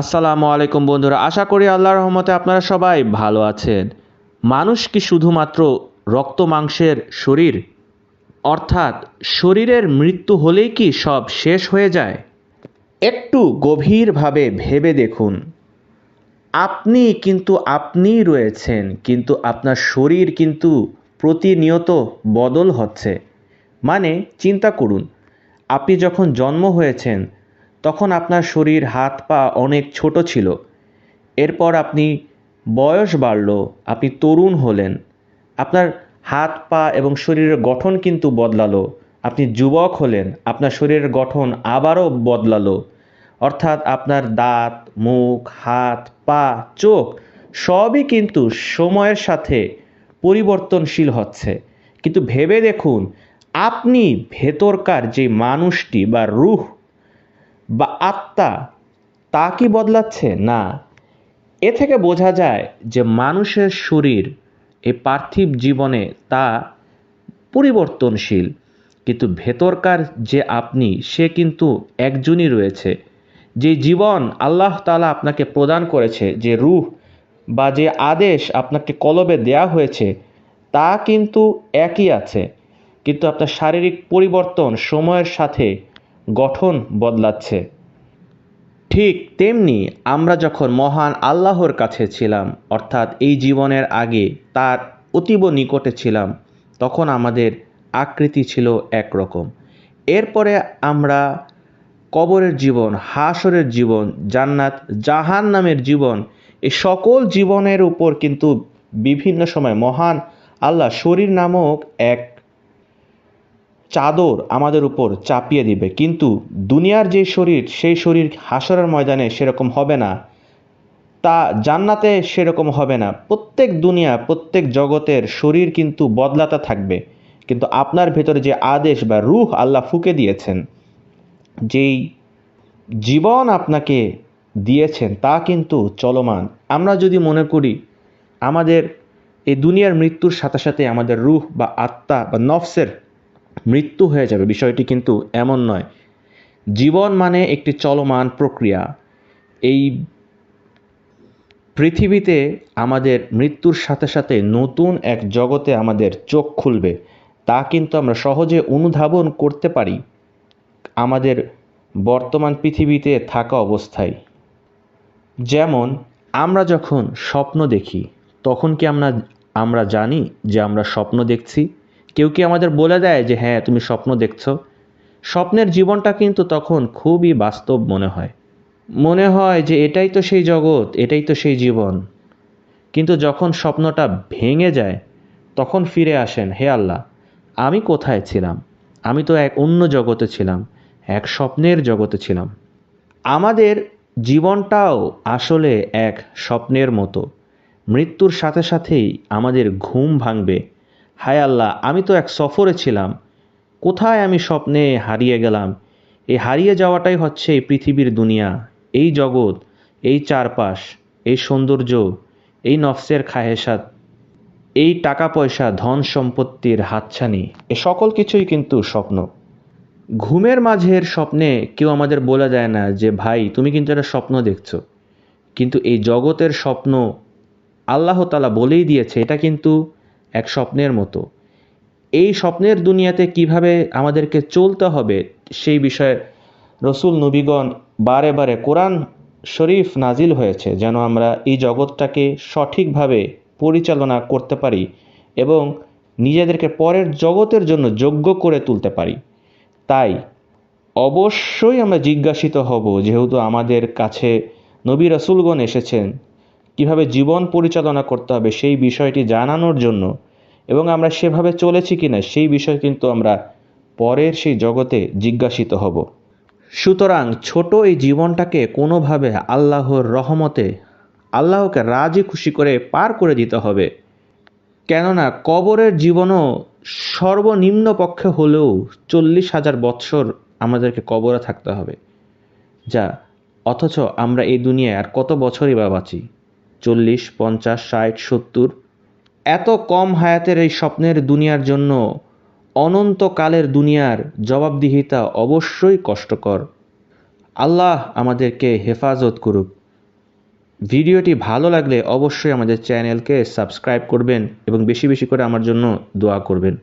আসসালামু আলাইকুম বন্ধুরা, আশা করি আল্লাহর রহমতে আপনারা সবাই ভালো আছেন। মানুষ কি শুধুমাত্র রক্ত মাংসের শরীর? অর্থাৎ শরীরের মৃত্যু হলেই কি সব শেষ হয়ে যায়? একটু গভীরভাবে ভেবে দেখুন। আপনি কিন্তু আপনি রয়েছেন, কিন্তু আপনার শরীর কিন্তু প্রতিনিয়ত বদল হচ্ছে। মানে চিন্তা করুন, আপনি যখন জন্ম হয়েছেন তখন আপনার শরীর, হাত, পা অনেক ছোট ছিল। এরপর আপনি বয়স বাড়ল, আপনি তরুণ হলেন। আপনার হাত, পা এবং শরীরের গঠন কিন্তু বদলালো। আপনি যুবক হলেন, আপনার শরীরের গঠন আবারও বদলালো। অর্থাৎ আপনার দাঁত, মুখ, হাত, পা, চোখ সবই কিন্তু সময়ের সাথে পরিবর্তনশীল হচ্ছে। কিন্তু ভেবে দেখুন, আপনি ভেতরকার যে মানুষটি বা রুহ বা আত্মা তা কি বদলাচ্ছে? না। এ থেকে বোঝা যায় যে মানুষের শরীর এই পার্থিব জীবনে তা পরিবর্তনশীল। কিন্তু ভেতরকার যে আপনি, সে কিন্তু একজনই রয়েছে। যে জীবন আল্লাহ তালা আপনাকে প্রদান করেছে, যে রুহ বা যে আদেশ আপনাকে কলবে দেয়া হয়েছে, তা কিন্তু একই আছে। কিন্তু আপনার শারীরিক পরিবর্তন সময়ের সাথে গঠন বদলাচ্ছে। ঠিক তেমনি আমরা যখন মহান আল্লাহর কাছে ছিলাম, অর্থাৎ এই জীবনের আগে তার অতীব নিকটে ছিলাম, তখন আমাদের আকৃতি ছিল একরকম। এরপরে আমরা কবরের জীবন, হাসরের জীবন, জান্নাত জাহান নামের জীবন এই সকল জীবনের উপর কিন্তু বিভিন্ন সময় মহান আল্লাহ শরীর নামক এক চাদর আমাদের উপর চাপিয়ে দিবে। কিন্তু দুনিয়ার যে শরীর, সেই শরীর হাসরের ময়দানে সেরকম হবে না। তা জান্নাতে সেরকম হবে না। প্রত্যেক দুনিয়া, প্রত্যেক জগতের শরীর কিন্তু বদলাতে থাকবে। কিন্তু আপনার ভেতরে যে আদেশ বা রুহ আল্লাহ ফুকে দিয়েছেন, যেই জীবন আপনাকে দিয়েছেন, তা কিন্তু চলমান। আমরা যদি মনে করি, আমাদের এই দুনিয়ার মৃত্যুর সাথে সাথে আমাদের রুহ বা আত্মা বা নফসের মৃত্যু হয়ে যাবে। বিষয়টি কিন্তু এমন নয়। জীবন মানে একটি চলমান প্রক্রিয়া। এই পৃথিবীতে আমাদের মৃত্যুর সাথে সাথে নতুন এক জগতে আমাদের চোখ খুলবে। তা কিন্তু আমরা সহজে অনুধাবন করতে পারি আমাদের বর্তমান পৃথিবীতে থাকা অবস্থায়। যেমন, আমরা যখন স্বপ্ন দেখি, তখন কি আমরা আমরা জানি যে আমরা স্বপ্ন দেখছি? কেউ কি আমাদের বলে দেয় যে হ্যাঁ তুমি স্বপ্ন দেখছ? স্বপ্নের জীবনটা কিন্তু তখন খুবই বাস্তব মনে হয়। মনে হয় যে, এটাই তো সেই জগৎ, এটাই তো সেই জীবন। কিন্তু যখন স্বপ্নটা ভেঙে যায়, তখন ফিরে আসেন, হে আল্লাহ, আমি কোথায় ছিলাম? আমি তো এক অন্য জগতে ছিলাম, এক স্বপ্নের জগতে ছিলাম। আমাদের জীবনটাও আসলে এক স্বপ্নের মতো। মৃত্যুর সাথে সাথেই আমাদের ঘুম ভাঙবে হায় আল্লাহ, আমি তো এক সফরে ছিলাম। কোথায় আমি স্বপ্নে হারিয়ে গেলাম? এই হারিয়ে যাওয়াটাই হচ্ছে এই পৃথিবীর দুনিয়া, এই জগৎ, এই চারপাশ, এই সৌন্দর্য, এই নফসের খাহেসাত এই টাকা পয়সা ধন সম্পত্তির হাতছানি। এ সকল কিছুই কিন্তু স্বপ্ন। ঘুমের মাঝের স্বপ্নে কেউ আমাদের বলে দেয় না যে, ভাই, তুমি কিন্তু একটা স্বপ্ন দেখছ। কিন্তু এই জগতের স্বপ্ন আল্লাহ তালা বলেই দিয়েছে, এটা কিন্তু এক স্বপ্নের মতো। এই স্বপ্নের দুনিয়াতে কীভাবে আমাদেরকে চলতে হবে সেই বিষয়ে রসুল নবীগণ বারে বারে কোরআন শরীফ নাজিল হয়েছে, যেন আমরা এই জগৎটাকে সঠিকভাবে পরিচালনা করতে পারি এবং নিজেদেরকে পরের জগতের জন্য যোগ্য করে তুলতে পারি। তাই অবশ্যই আমরা জিজ্ঞাসিত হব, যেহেতু আমাদের কাছে নবী রসুলগণ এসেছেন কীভাবে জীবন পরিচালনা করতে হবে সেই বিষয়টি জানানোর জন্য এবং আমরা সেভাবে চলেছি কিনা সেই বিষয় কিন্তু আমরা পরের সেই জগতে জিজ্ঞাসিত হব। সুতরাং ছোট এই জীবনটাকে কোনোভাবে আল্লাহর রহমতে, আল্লাহকে রাজি খুশি করে পার করে দিতে হবে। কেননা কবরের জীবনও সর্বনিম্ন পক্ষে হলেও চল্লিশ হাজার বৎসর আমাদেরকে কবরে থাকতে হবে। যা, অথচ আমরা এই দুনিয়ায় আর কত বছরই বা বাঁচি? চল্লিশ, পঞ্চাশ, ষাট, সত্তর। এত কম হায়াতের এই স্বপ্নের দুনিয়ার জন্য অনন্তকালের দুনিয়ার জবাবদিহিতা অবশ্যই কষ্টকর। আল্লাহ আমাদেরকে হেফাজত করুক। ভিডিওটি ভালো লাগলে অবশ্যই আমাদের চ্যানেলকে সাবস্ক্রাইব করবেন এবং বেশি বেশি করে আমার জন্য দোয়া করবেন।